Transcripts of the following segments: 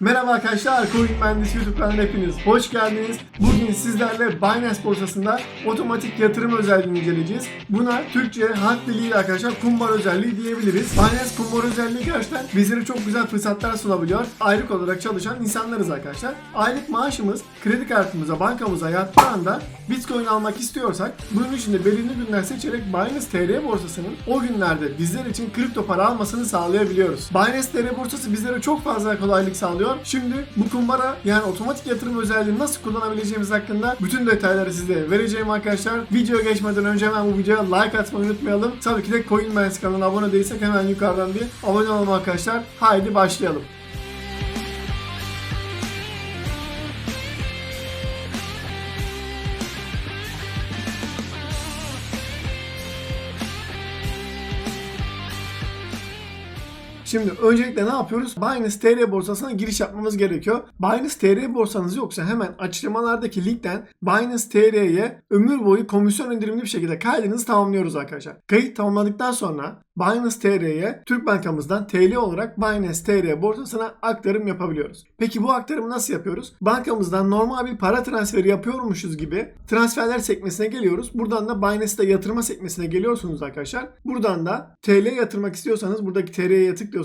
Merhaba arkadaşlar, Coin Mühendisi YouTube kanalına hepiniz hoş geldiniz. Bugün sizlerle Binance borsasında otomatik yatırım özelliğini inceleyeceğiz. Buna Türkçe halk diliyle arkadaşlar kumbar özelliği diyebiliriz. Binance kumbar özelliği gerçekten bizlere çok güzel fırsatlar sunabiliyor. Aylık olarak çalışan insanlarız arkadaşlar. Aylık maaşımız kredi kartımıza, bankamıza yattığı anda Bitcoin almak istiyorsak bunun için de belirli günler seçerek Binance TR borsasının o günlerde bizler için kripto para almasını sağlayabiliyoruz. Binance TR borsası bizlere çok fazla kolaylık sağlıyor. Şimdi bu kumbara yani otomatik yatırım özelliğini nasıl kullanabileceğimiz hakkında bütün detayları size vereceğim arkadaşlar. Videoya geçmeden önce hemen bu videoya like atmayı unutmayalım. Tabii ki de Coin Mühendisi kanalına abone değilsek hemen yukarıdan bir abone olalım arkadaşlar. Haydi başlayalım. Şimdi öncelikle ne yapıyoruz? Binance TR borsasına giriş yapmamız gerekiyor. Binance TR borsanız yoksa hemen açıklamalardaki linkten Binance TR'ye ömür boyu komisyon indirimli bir şekilde kaydınızı tamamlıyoruz arkadaşlar. Kayıt tamamladıktan sonra Binance TR'ye Türk bankamızdan TL olarak Binance TR borsasına aktarım yapabiliyoruz. Peki bu aktarımı nasıl yapıyoruz? Bankamızdan normal bir para transferi yapıyormuşuz gibi transferler sekmesine geliyoruz. Buradan da Binance'da yatırma sekmesine geliyorsunuz arkadaşlar. Buradan da TL yatırmak istiyorsanız buradaki TR'ye tıklıyorsunuz.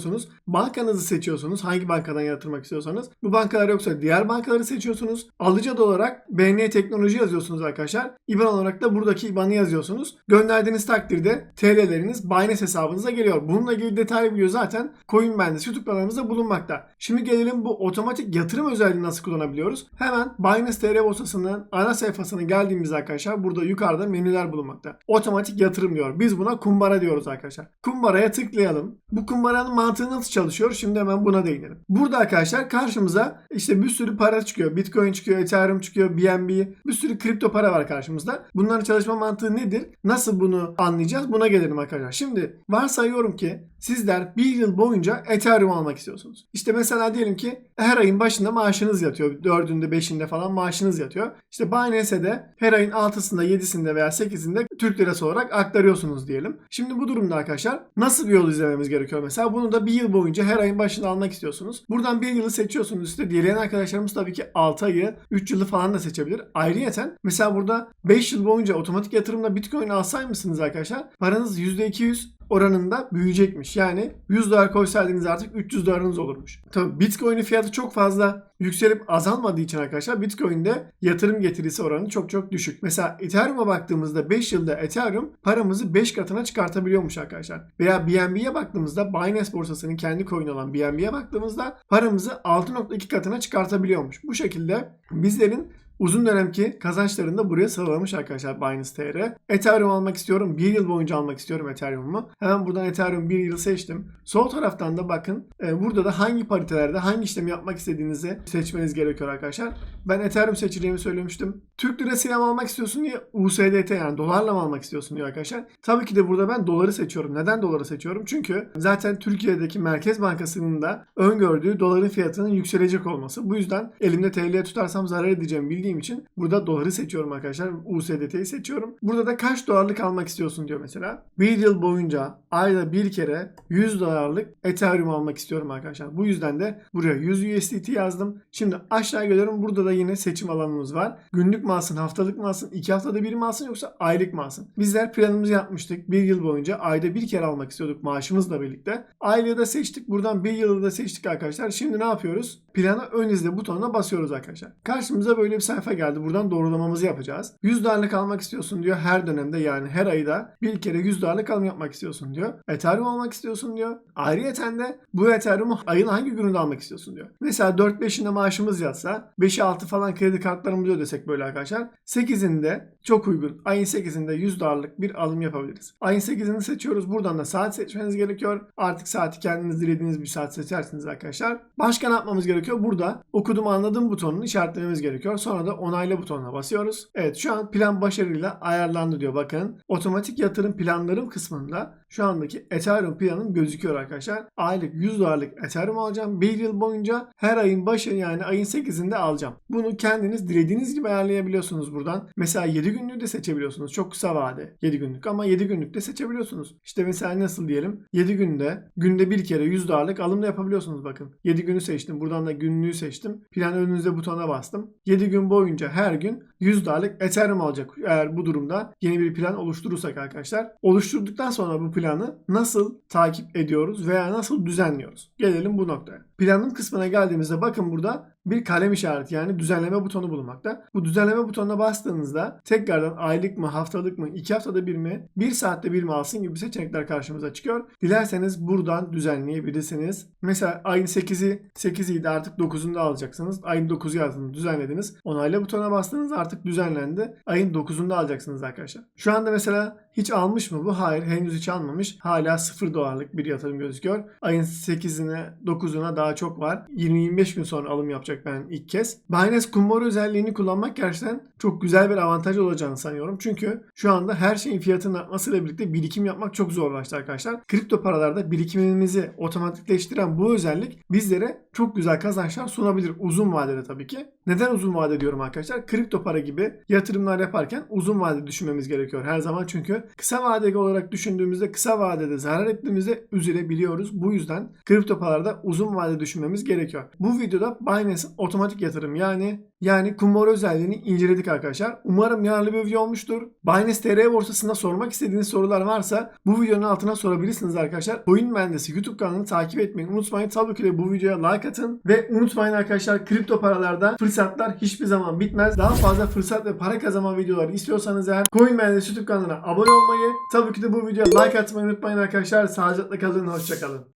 Bankanızı seçiyorsunuz. Hangi bankadan yatırmak istiyorsanız. Bu bankalar yoksa diğer bankaları seçiyorsunuz. Alıcı da olarak BN Teknoloji yazıyorsunuz arkadaşlar. IBAN olarak da buradaki IBAN'ı yazıyorsunuz. Gönderdiğiniz takdirde TL'leriniz Binance hesabınıza geliyor. Bununla ilgili detaylı video zaten Coin Bandits YouTube kanalımızda bulunmakta. Şimdi gelelim bu otomatik yatırım özelliğini nasıl kullanabiliyoruz? Hemen Binance TR borsasının ana sayfasına geldiğimizde arkadaşlar burada yukarıda menüler bulunmakta. Otomatik yatırım diyor. Biz buna kumbara diyoruz arkadaşlar. Kumbaraya tıklayalım. Bu kumbaranın mantığı nasıl çalışıyor? Şimdi hemen buna değinelim. Burada arkadaşlar karşımıza işte bir sürü para çıkıyor. Bitcoin çıkıyor, Ethereum çıkıyor, BNB. Bir sürü kripto para var karşımızda. Bunların çalışma mantığı nedir? Nasıl bunu anlayacağız? Buna gelelim arkadaşlar. Şimdi varsayıyorum ki sizler bir yıl boyunca Ethereum almak istiyorsunuz. İşte mesela diyelim ki her ayın başında maaşınız yatıyor. Dördünde, beşinde falan maaşınız yatıyor. İşte Binance'e de her ayın altısında, yedisinde veya sekizinde Türk lirası olarak aktarıyorsunuz diyelim. Şimdi bu durumda arkadaşlar nasıl bir yol izlememiz gerekiyor mesela? Bunu da bir yıl boyunca her ayın başında almak istiyorsunuz. Buradan bir yılı seçiyorsunuz. İşte dileyen arkadaşlarımız tabii ki 6 ayı, 3 yılı falan da seçebilir. Ayrıyeten mesela burada 5 yıl boyunca otomatik yatırımla Bitcoin alsaymışsınız arkadaşlar paranız %200 oranında büyüyecekmiş. Yani 100 dolar koysaydınız artık 300 dolarınız olurmuş. Tabii Bitcoin'in fiyatı çok fazla yükselip azalmadığı için arkadaşlar Bitcoin'de yatırım getirisi oranı çok çok düşük. Mesela Ethereum'a baktığımızda 5 yılda Ethereum paramızı 5 katına çıkartabiliyormuş arkadaşlar. Veya BNB'ye baktığımızda Binance borsasının kendi coin olan BNB'ye baktığımızda paramızı 6.2 katına çıkartabiliyormuş. Bu şekilde bizlerin Uzun dönemki kazançlarını da buraya sıralamış arkadaşlar Binance TR. Ethereum almak istiyorum. Bir yıl boyunca almak istiyorum Ethereum'u. Hemen buradan Ethereum bir yıl seçtim. Sol taraftan da bakın e, burada da hangi paritelerde hangi işlemi yapmak istediğinizi seçmeniz gerekiyor arkadaşlar. Ben Ethereum seçeceğimi söylemiştim. Türk lirasıyla mı almak istiyorsun diye USDT yani dolarla mı almak istiyorsun diyor arkadaşlar. Tabii ki de burada ben doları seçiyorum. Neden doları seçiyorum? Çünkü zaten Türkiye'deki Merkez Bankası'nın da öngördüğü doların fiyatının yükselecek olması. Bu yüzden elimde TL tutarsam zarar edeceğim bildiğim için burada doları seçiyorum arkadaşlar. USDT'yi seçiyorum. Burada da kaç dolarlık almak istiyorsun diyor mesela. Bir yıl boyunca ayda bir kere 100 dolarlık Ethereum almak istiyorum arkadaşlar. Bu yüzden de buraya 100 USDT yazdım. Şimdi aşağı geliyorum. Burada da yine seçim alanımız var. Günlük mü alsın, haftalık mı alsın, iki haftada bir mi alsın yoksa aylık mı alsın? Bizler planımızı yapmıştık. Bir yıl boyunca ayda bir kere almak istiyorduk maaşımızla birlikte. Aylığı da seçtik. Buradan bir yılı da seçtik arkadaşlar. Şimdi ne yapıyoruz? Plana ön izle butonuna basıyoruz arkadaşlar. Karşımıza böyle bir sayfa geldi. Buradan doğrulamamızı yapacağız. 100 dolarlık almak istiyorsun diyor. Her dönemde yani her ayda bir kere 100 dolarlık alım yapmak istiyorsun diyor. Ethereum almak istiyorsun diyor. Ayrıyeten de bu Ethereum'u ayın hangi gününde almak istiyorsun diyor. Mesela 4-5'inde maaşımız yatsa 5'e 6 falan kredi kartlarımızı ödesek böyle arkadaşlar. 8'inde çok uygun. Ayın 8'inde 100 dolarlık bir alım yapabiliriz. Ayın 8'ini seçiyoruz. Buradan da saat seçmeniz gerekiyor. Artık saati kendiniz dilediğiniz bir saat seçersiniz arkadaşlar. Başka ne yapmamız gerekiyor? Burada okudum anladım butonunu işaretlememiz gerekiyor. Sonra Sonra da onayla butonuna basıyoruz. Evet şu an plan başarıyla ayarlandı diyor bakın. Otomatik yatırım planlarım kısmında şu andaki Ethereum planım gözüküyor arkadaşlar. Aylık 100 dolarlık Ethereum alacağım. Bir yıl boyunca her ayın başı yani ayın 8'inde alacağım. Bunu kendiniz dilediğiniz gibi ayarlayabiliyorsunuz buradan. Mesela 7 günlüğü de seçebiliyorsunuz. Çok kısa vade 7 günlük ama 7 günlük de seçebiliyorsunuz. İşte mesela nasıl diyelim 7 günde günde bir kere 100 dolarlık alım da yapabiliyorsunuz bakın. 7 günü seçtim. Buradan da günlüğü seçtim. Plan önünüzde butona bastım. 7 gün boyunca her gün 100 dolarlık Ethereum alacak. Eğer bu durumda yeni bir plan oluşturursak arkadaşlar. Oluşturduktan sonra bu planı nasıl takip ediyoruz veya nasıl düzenliyoruz? Gelelim bu noktaya. Planın kısmına geldiğimizde bakın burada bir kalem işareti yani düzenleme butonu bulunmakta. Bu düzenleme butonuna bastığınızda tekrardan aylık mı, haftalık mı, 2 haftada bir mi, 1 saatte bir mi alsın gibi seçenekler karşımıza çıkıyor. Dilerseniz buradan düzenleyebilirsiniz. Mesela ayın 8'i 8'iydi artık 9'unda alacaksınız. Ayın 9'u yazdınız, düzenlediniz. Onayla butonuna bastınız artık düzenlendi. Ayın 9'unda alacaksınız arkadaşlar. Şu anda mesela hiç almış mı bu? Hayır henüz hiç almamış. Hala 0 dolarlık bir yatırım gözüküyor. Ayın 8'ine 9'una daha çok var. 20-25 gün sonra alım yapacak ben ilk kez. Binance Kumbara özelliğini kullanmak gerçekten çok güzel bir avantaj olacağını sanıyorum. Çünkü şu anda her şeyin fiyatının artmasıyla birlikte birikim yapmak çok zorlaştı arkadaşlar. Kripto paralarda birikimimizi otomatikleştiren bu özellik bizlere çok güzel kazançlar sunabilir uzun vadede tabii ki. Neden uzun vade diyorum arkadaşlar? Kripto para gibi yatırımlar yaparken uzun vade düşünmemiz gerekiyor her zaman çünkü kısa vadeli olarak düşündüğümüzde kısa vadede zarar ettiğimizde üzülebiliyoruz. Bu yüzden kripto paralarda uzun vade düşünmemiz gerekiyor. Bu videoda Binance'in otomatik yatırım yani yani kumbara özelliğini inceledik arkadaşlar. Umarım yararlı bir video olmuştur. Binance TR borsasında sormak istediğiniz sorular varsa bu videonun altına sorabilirsiniz arkadaşlar. Coin Mühendisi YouTube kanalını takip etmeyi unutmayın. Tabii ki de bu videoya like atın. Ve unutmayın arkadaşlar kripto paralarda fırsatlar hiçbir zaman bitmez. Daha fazla fırsat ve para kazanma videoları istiyorsanız eğer Coin Mühendisi YouTube kanalına abone olmayı, tabii ki de bu videoya like atmayı unutmayın arkadaşlar. Sağlıcakla kalın, hoşçakalın.